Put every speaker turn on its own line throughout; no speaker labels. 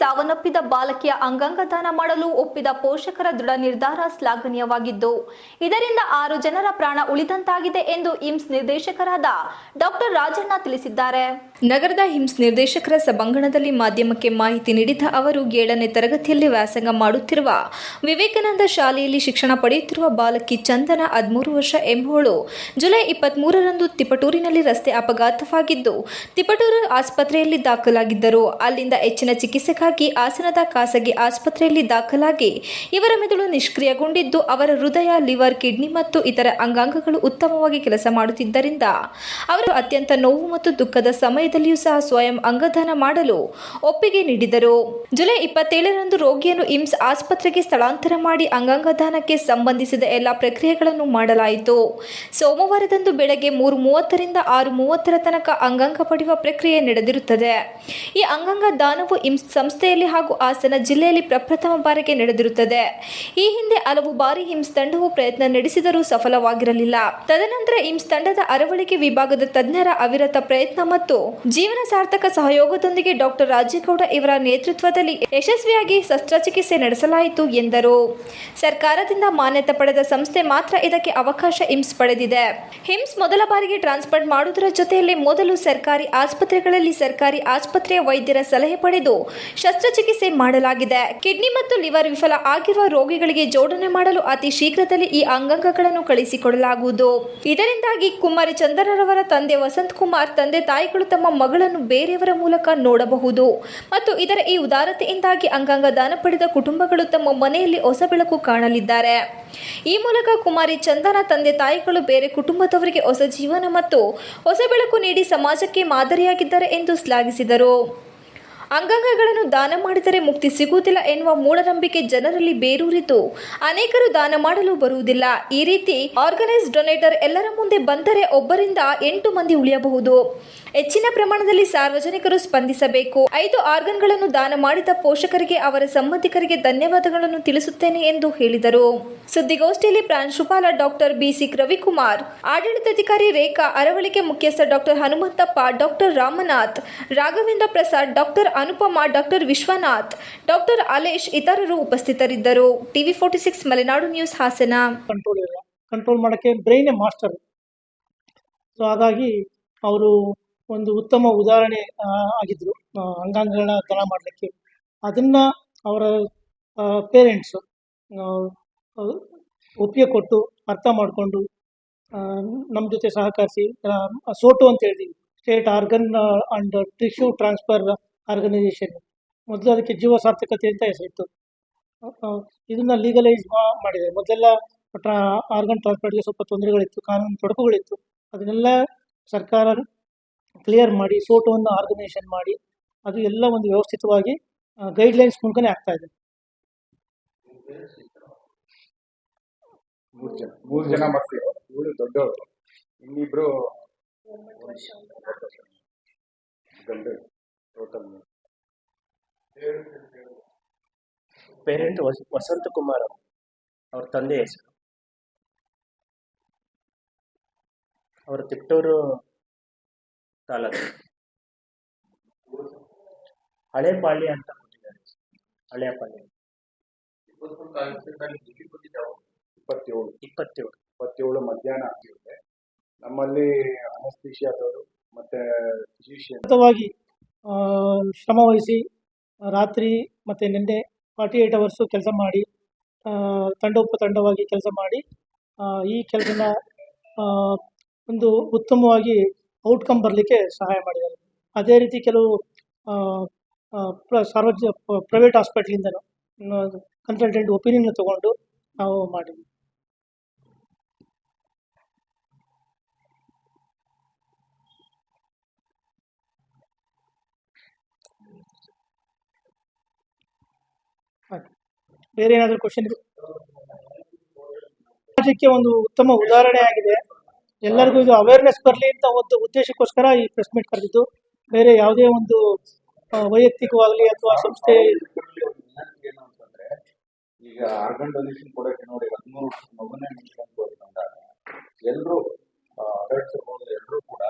ಸಾವನ್ನಪ್ಪಿದ ಬಾಲಕಿಯ ಅಂಗಾಂಗ ದಾನ ಮಾಡಲು ಒಪ್ಪಿದ ಪೋಷಕರ ದೃಢ ನಿರ್ಧಾರ ಶ್ಲಾಘನೀಯವಾಗಿದ್ದು, ಇದರಿಂದ ಆರು ಜನರ ಪ್ರಾಣ ಉಳಿದಂತಾಗಿದೆ ಎಂದು ಇಮ್ಸ್ ನಿರ್ದೇಶಕರಾದ ಡಾಕ್ಟರ್ ರಾಜಣ್ಣ ತಿಳಿಸಿದ್ದಾರೆ. ನಗರದ ಹಿಮ್ಸ್ ನಿರ್ದೇಶಕರ ಸಭಾಂಗಣದಲ್ಲಿ ಮಾಧ್ಯಮಕ್ಕೆ ಮಾಹಿತಿ ನೀಡಿದ ಅವರು, ಏಳನೇ ತರಗತಿಯಲ್ಲಿ ವ್ಯಾಸಂಗ ಮಾಡುತ್ತಿರುವ ವಿವೇಕಾನಂದ ಶಾಲೆಯಲ್ಲಿ ಶಿಕ್ಷಣ ಪಡೆಯುತ್ತಿರುವ ಬಾಲಕಿ ಚಂದನ ಹದಿಮೂರು ವರ್ಷ ಎಂಬುವಳು ಜುಲೈ ಇಪ್ಪತ್ಮೂರರಂದು ತಿಪಟೂರಿನಲ್ಲಿ ರಸ್ತೆ ಅಪಘಾತವಾಗಿದ್ದು, ತಿಪಟೂರು ಆಸ್ಪತ್ರೆಯಲ್ಲಿ ದಾಖಲಾಗಿದ್ದರು. ಅಲ್ಲಿಂದ ಹೆಚ್ಚಿನ ಚಿಕಿತ್ಸೆಗಾಗಿ ಹಾಸನದ ಖಾಸಗಿ ಆಸ್ಪತ್ರೆಯಲ್ಲಿ ದಾಖಲಾಗಿ ಇವರ ಮೆದುಳು ನಿಷ್ಕ್ರಿಯಗೊಂಡಿದ್ದು, ಅವರ ಹೃದಯ, ಲಿವರ್, ಕಿಡ್ನಿ ಮತ್ತು ಇತರ ಅಂಗಾಂಗಗಳು ಉತ್ತಮವಾಗಿ ಕೆಲಸ ಮಾಡುತ್ತಿದ್ದರಿಂದ ಅವರು ಅತ್ಯಂತ ನೋವು ಮತ್ತು ದುಃಖದ ಸಮಯದಲ್ಲಿಯೂ ಸಹ ಸ್ವಯಂ ಅಂಗದಾನ ಮಾಡಲು ಒಪ್ಪಿಗೆ ನೀಡಿದರು. ಜುಲೈ ಇಪ್ಪತ್ತೇಳರಂದು ರೋಗಿಯನ್ನು ಇಮ್ಸ್ ಆಸ್ಪತ್ರೆಗೆ ಸ್ಥಳಾಂತರ ಮಾಡಿ ಅಂಗಾಂಗದಾನಕ್ಕೆ ಸಂಬಂಧಿಸಿದ ಎಲ್ಲ ಪ್ರಕ್ರಿಯೆಗಳನ್ನು ಮಾಡಲಾಯಿತು. ಸೋಮವಾರದಂದು ಬೆಳಗ್ಗೆ ಮೂರು ಮೂವತ್ತರಿಂದ ಆರು ಮೂವತ್ತರ ತನಕ ಅಂಗಾಂಗ ಪಡೆಯುವ ಪ್ರಕ್ರಿಯೆ ನಡೆದಿರುತ್ತದೆ. ಈ ಅಂಗಾಂಗ ದಾನವು ಇಮ್ಸ್ ಸಂಸ್ಥೆಯಲ್ಲಿ ಹಾಗೂ ಹಾಸನ ಜಿಲ್ಲೆಯಲ್ಲಿ ಪ್ರಪ್ರಥಮ ಬಾರಿಗೆ ನಡೆದಿರುತ್ತದೆ. ಈ ಹಿಂದೆ ಹಲವು ಬಾರಿ ಹಿಮ್ಸ್ ತಂಡವು ಪ್ರಯತ್ನ ನಡೆಸಿದರೂ ಸಫಲವಾಗಿರಲಿಲ್ಲ. ತದನಂತರ ಹಿಮ್ಸ್ ತಂಡದ ಅರವಳಿಕೆ ವಿಭಾಗದ ತಜ್ಞರ ಅವಿರತ ಪ್ರಯತ್ನ ಮತ್ತು ಜೀವನ ಸಾರ್ಥಕ ಸಹಯೋಗದೊಂದಿಗೆ ಡಾಕ್ಟರ್ ರಾಜೇಗೌಡ ಇವರ ನೇತೃತ್ವದಲ್ಲಿ ಯಶಸ್ವಿಯಾಗಿ ಶಸ್ತ್ರಚಿಕಿತ್ಸೆ ನಡೆಸಲಾಯಿತು ಎಂದರು. ಸರ್ಕಾರದಿಂದ ಮಾನ್ಯತೆ ಪಡೆದ ಸಂಸ್ಥೆ ಮಾತ್ರ ಇದಕ್ಕೆ ಅವಕಾಶ ಹಿಮ್ಸ್ ಪಡೆದಿದೆ. ಹಿಮ್ಸ್ ಮೊದಲ ಬಾರಿಗೆ ಟ್ರಾನ್ಸ್ಪೋರ್ಟ್ ಮಾಡುವುದರ ಜೊತೆಯಲ್ಲಿ ಮೊದಲು ಸರ್ಕಾರಿ ಆಸ್ಪತ್ರೆಗಳಲ್ಲಿ ಸರ್ಕಾರಿ ಆಸ್ಪತ್ರೆಯ ವೈದ್ಯರ ಸಲಹೆ ಪಡೆದು ಶಸ್ತ್ರಚಿಕಿತ್ಸೆ ಮಾಡಲಾಗಿದೆ. ಕಿಡ್ನಿ ಮತ್ತು ಲಿವರ್ ವಿಫಲ ಆಗಿರುವ ರೋಗಿಗಳಿಗೆ ಜೋಡಣೆ ಮಾಡಲು ಅತಿ ಶೀಘ್ರದಲ್ಲಿ ಈ ಅಂಗಾಂಗಗಳನ್ನು ಕಳಿಸಿಕೊಡಲಾಗುವುದು. ಇದರಿಂದಾಗಿ ಕುಮಾರಿ ಚಂದ್ರರವರ ತಂದೆ ವಸಂತ್ ಕುಮಾರ್ ತಂದೆ ತಾಯಿಗಳು ತಮ್ಮ ಮಗಳನ್ನು ಬೇರೆಯವರ ಮೂಲಕ ನೋಡಬಹುದು. ಮತ್ತು ಇದರ ಈ ಉದಾರತೆಯಿಂದಾಗಿ ಅಂಗಾಂಗ ದಾನ ಪಡೆದ ಕುಟುಂಬಗಳು ತಮ್ಮ ಮನೆಯಲ್ಲಿ ಹೊಸ ಬೆಳಕು ಕಾಣಲಿದ್ದಾರೆ. ಈ ಮೂಲಕ ಕುಮಾರಿ ಚಂದನ ತಂದೆ ತಾಯಿಗಳು ಬೇರೆ ಕುಟುಂಬದವರಿಗೆ ಹೊಸ ಜೀವನ ಮತ್ತು ಹೊಸ ಬೆಳಕು ನೀಡಿ ಸಮಾಜಕ್ಕೆ ಮಾದರಿಯಾಗಿದ್ದಾರೆ ಎಂದು ಶ್ಲಾಘಿಸಿದರು. ಅಂಗಾಂಗಗಳನ್ನು ದಾನ ಮಾಡಿದರೆ ಮುಕ್ತಿ ಸಿಗುವುದಿಲ್ಲ ಎನ್ನುವ ಮೂಢನಂಬಿಕೆ ಜನರಲ್ಲಿ ಬೇರೂರಿತು. ಅನೇಕರು ದಾನ ಮಾಡಲು ಬರುವುದಿಲ್ಲ. ಈ ರೀತಿ ಆರ್ಗನೈಸ್ ಡೊನೇಟರ್ ಎಲ್ಲರ ಮುಂದೆ ಬಂದರೆ ಒಬ್ಬರಿಂದ ಎಂಟು ಮಂದಿ ಉಳಿಯಬಹುದು. ಹೆಚ್ಚಿನ ಪ್ರಮಾಣದಲ್ಲಿ ಸಾರ್ವಜನಿಕರು ಸ್ಪಂದಿಸಬೇಕು. ಐದು ಆರ್ಗನ್ಗಳನ್ನು ದಾನ ಮಾಡಿದ ಪೋಷಕರಿಗೆ, ಅವರ ಸಂಬಂಧಿಕರಿಗೆ ಧನ್ಯವಾದಗಳನ್ನು ತಿಳಿಸುತ್ತೇನೆ ಎಂದು ಹೇಳಿದರು. ಸುದ್ದಿಗೋಷ್ಠಿಯಲ್ಲಿ ಪ್ರಾಂಶುಪಾಲ ಡಾಕ್ಟರ್ ಬಿಸಿ ರವಿಕುಮಾರ್, ಆಡಳಿತಾಧಿಕಾರಿ ರೇಖಾ, ಅರವಳಿಕೆ ಮುಖ್ಯಸ್ಥ doctor Hanumanthappa doctor Ramanath, Raghavendra Prasad doctor Anupama, doctor Vishwanath, doctor Alesh ಇತರರು ಉಪಸ್ಥಿತರಿದ್ದರು. TV forty six, Malenadu news, Hassan.
Control control ಮಾಡೋಕ್ಕೆ ಬ್ರೈನೇ ಮಾಸ್ಟರ್ ಸೊ ಹಾಗಾಗಿ ಅವರು ಒಂದು ಉತ್ತಮ ಉದಾಹರಣೆ ಆಗಿದ್ದರು ಅಂಗಾಂಗಗಳನ್ನ ದನ ಮಾಡಲಿಕ್ಕೆ. ಅದನ್ನ ಅವರ ಪೇರೆಂಟ್ಸು ಒಪ್ಪಿಗೆ ಕೊಟ್ಟು ಅರ್ಥ ಮಾಡಿಕೊಂಡು ನಮ್ಮ ಜೊತೆ ಸಹಕರಿಸಿ ಸೋಟು ಅಂತ ಹೇಳ್ತೀವಿ. State organ and tissue transfer organisation ಮೊದಲು ಅದಕ್ಕೆ ಜೀವ ಸಾರ್ಥಕತೆ ಅಂತ ಹೆಸರಿತ್ತು. ಇದನ್ನು ಇದನ್ನ ಲೀಗಲೈಸ್ ಮಾಡಿದೆ. ಮೊದಲೆಲ್ಲ ಟ್ರಾ ಆರ್ಗನ್ ಟ್ರಾನ್ಸ್ಪ್ಲಾಂಟ್ಗೆ ಸ್ವಲ್ಪ ತೊಂದರೆಗಳಿತ್ತು ಕಾನೂನು ತೊಡಕುಗಳಿತ್ತು. ಅದನ್ನೆಲ್ಲ ಸರ್ಕಾರ ಕ್ಲಿಯರ್ ಮಾಡಿ ಸೋಟೋವನ್ನು ಆರ್ಗನೈಸೇಷನ್ ಮಾಡಿ ಅದು ಎಲ್ಲ ಒಂದು ವ್ಯವಸ್ಥಿತವಾಗಿ ಗೈಡ್ಲೈನ್ಸ್ ಮೂಲಕನೇ ಆಗ್ತಾ ಇದೆ.
ಮೂರ್ ಜನ ಮೂರ್ ಜನ ಮಕ್ಕಳು ಇವಳು ದೊಡ್ಡವರು ಇನ್ನಿಬ್ರು ಗಂಡು. ಟೋಟಲ್
ಪೇರೆಂಟ್ ವಸ ವಸಂತ ಕುಮಾರ್ ಅವರು. ಅವ್ರ ತಂದೆ ಹೆಸರು. ಅವರು ತಿಪ್ಟೂರು ತಾಲೂಕು. ಹಳೇಪಾಳ್ಯ ಅಂತ ಕೊಟ್ಟಿದ್ದಾರೆ. ಹಳೇಪಾಳ್ಯ
ಇಪ್ಪತ್ತೇಳು.
ಇಪ್ಪತ್ತೇಳು.
ಇಪ್ಪತ್ತೇಳು ಮಧ್ಯಾಹ್ನ ಆಗಿರುತ್ತೆ ನಮ್ಮಲ್ಲಿ ಅನಸ್ತೀಶಿಯಾದವರು ಮತ್ತೆ ಫಿಸಿಷಿಯನ್
ಸತತವಾಗಿ ಆ, ಶ್ರಮ ರಾತ್ರಿ ಮತ್ತು ನಿನ್ನೆ ಫಾರ್ಟಿ ಏಯ್ಟ್ ಅವರ್ಸು ಕೆಲಸ ಮಾಡಿ ತಂಡೋಪ ತಂಡವಾಗಿ ಕೆಲಸ ಮಾಡಿ ಈ ಕೆಲಸನ ಒಂದು ಉತ್ತಮವಾಗಿ ಔಟ್ಕಮ್ ಬರಲಿಕ್ಕೆ ಸಹಾಯ ಮಾಡಿದ್ದಾರೆ. ಅದೇ ರೀತಿ ಕೆಲವು ಸಾರ್ವಜನಿಕ ಪ್ರೈವೇಟ್ ಹಾಸ್ಪಿಟ್ಲಿಂದ ಕನ್ಸಲ್ಟೆಂಟ್ ಒಪಿನಿಯನ್ ತಗೊಂಡು ನಾವು ಮಾಡಿದ್ವಿ. ಬೇರೆ ಏನಾದರೂ ಕ್ವಶನ್ ಇದೆ ಸಮಾಜಕ್ಕೆ ಒಂದು ಉತ್ತಮ ಉದಾಹರಣೆ ಆಗಿದೆ. ಎಲ್ಲರಿಗೂ ಇದು ಅವೇರ್ನೆಸ್ ಬರಲಿ ಅಂತ ಒಂದು ಉದ್ದೇಶಕ್ಕೋಸ್ಕರ ಈ ಪ್ರೆಸ್ ಮೀಟ್ ಕರೆದಿದ್ದು. ಬೇರೆ ಯಾವುದೇ ಒಂದು ವೈಯಕ್ತಿಕವಾಗಲಿ ಅಥವಾ ಸಂಸ್ಥೆ
ಈಗ ಆರ್ಗನ್ ಡೊನೇಷನ್ ಕೊಡಕ್ಕೆ ನೋಡಿ, ಹದಿಮೂರು ಮಗುನೇ ಬಂದಾಗ ಎಲ್ಲರೂ ಅಡಲ್ಟ್ಸ್ ಇರ್ಬೋದು ಎಲ್ಲರೂ ಕೂಡ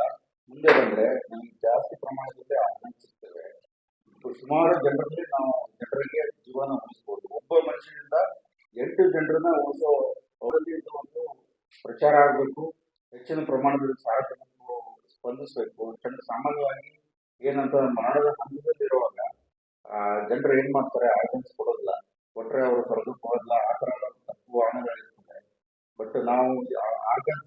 ಮುಂದೆ ಬಂದ್ರೆ ನಮ್ಗೆ ಜಾಸ್ತಿ ಪ್ರಮಾಣದಲ್ಲಿ ಆರ್ಗನ್ ಸಿಗ್ತವೆ ಸುಮಾರು ಜನರಲ್ಲಿ ನಾವು ಜನರಿಗೆ ಜೀವನ ಉಳಿಸ್ಬೋದು ಒಬ್ಬ ಎಂಟು ಜನರನ್ನ ಇದು ಒಂದು ಪ್ರಚಾರ ಆಗಬೇಕು. ಹೆಚ್ಚಿನ ಪ್ರಮಾಣದಲ್ಲಿ ಸಾರ್ವಜನಿಕರು ಸ್ಪಂದಿಸಬೇಕು. ಚಂದ ಸಾಮಾನ್ಯವಾಗಿ ಏನಂತ ಮರಣದ ಹಂತದಲ್ಲಿರುವಾಗ ಜನರು ಏನ್ ಮಾಡ್ತಾರೆ? ಆರ್ಗನ್ಸ್ ಕೊಡೋದಿಲ್ಲ. ಕೊಟ್ರೆ ಅವರು ಕರೆದು ಆ ತರ ತಪ್ಪು ವಾಹನಗಳಿರ್ತದೆ ಬಟ್ ನಾವು ಆರ್ಗನ್ಸ್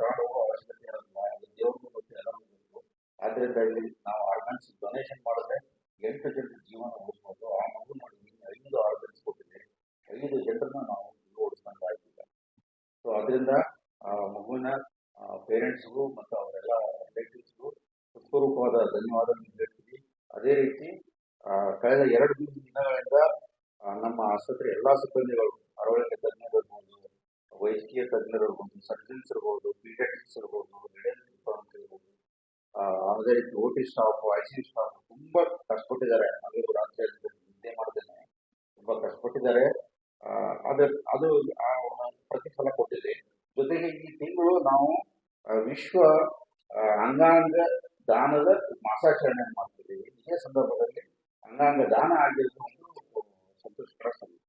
ತಗೊಂಡು ಅವಶ್ಯಕತೆ ಇರೋದಿಲ್ಲ. ದೇವರ ದೇವ್ರಿಗೂ ಎಲ್ಲ ಎಲ್ಲರಿಗೂ ಗೊತ್ತು. ಆದ್ರಿಂದ ಇಲ್ಲಿ ನಾವು ಆರ್ಗನ್ಸ್ ಡೊನೇಷನ್ ಮಾಡಿದ್ರೆ ಎಂಟು ಜನರ ಜೀವನ ಉಳಿಸ್ಬೋದು ಆ ಮಗು ನೋಡಿ ನಿನ್ನೆ ಐದು ಆರ್ಗನ್ಸ್ ಕೊಟ್ಟಿದೆ ಐದು ಜನರನ್ನ ನಾವು ಓಡಿಸ್ದಂಗೆ ಆಗಿಲ್ಲ ಸೊ ಅದರಿಂದ ಆ, ಮಗುವಿನ ಪೇರೆಂಟ್ಸ್ಗೂ ಮತ್ತು ಅವರೆಲ್ಲ ರಿಲೇಟಿವ್ಸ್ಗೂ ಹೃತ್ಪೂರ್ವಕವಾದ ಧನ್ಯವಾದಗಳನ್ನು ಹೇಳ್ತೀವಿ ಅದೇ ರೀತಿ ಕಳೆದ ಎರಡು ಮೂರು ದಿನಗಳಿಂದ ನಮ್ಮ ಆಸ್ಪತ್ರೆ ಎಲ್ಲಾ ಸಿಬ್ಬಂದಿಗಳು, ಆರೋಗ್ಯ ತಜ್ಞರು ಇರ್ಬೋದು ವೈದ್ಯಕೀಯ ತಜ್ಞರು ಇರ್ಬೋದು ಸರ್ಜನ್ಸ್ ಇರ್ಬೋದು ಪೀಡಿಯಾಟ್ರಿಕ್ಸ್ ಇರ್ಬೋದು ಇರ್ಬೋದು ಅದೇ ರೀತಿ O T staff I C staff ತುಂಬಾ ಕಷ್ಟಪಟ್ಟಿದ್ದಾರೆ. ರಾತ್ರಿ ನಿದ್ದೆ ಮಾಡ್ತೇನೆ. ತುಂಬಾ ಕಷ್ಟಪಟ್ಟಿದ್ದಾರೆ. ಅದು, ಅದ ಜೊತೆಗೆ ಈ ತಿಂಗಳು ನಾವು ವಿಶ್ವ ಅಂಗಾಂಗ ದಾನದ ಮಾಸಾಚರಣೆ ಮಾಡ್ತಿದ್ದೀವಿ. ಇದೇ ಸಂದರ್ಭದಲ್ಲಿ ಅಂಗಾಂಗ ದಾನ ಆಗಿರೋದು ಸಂತೋಷಕರ ಸಂದರ್ಭ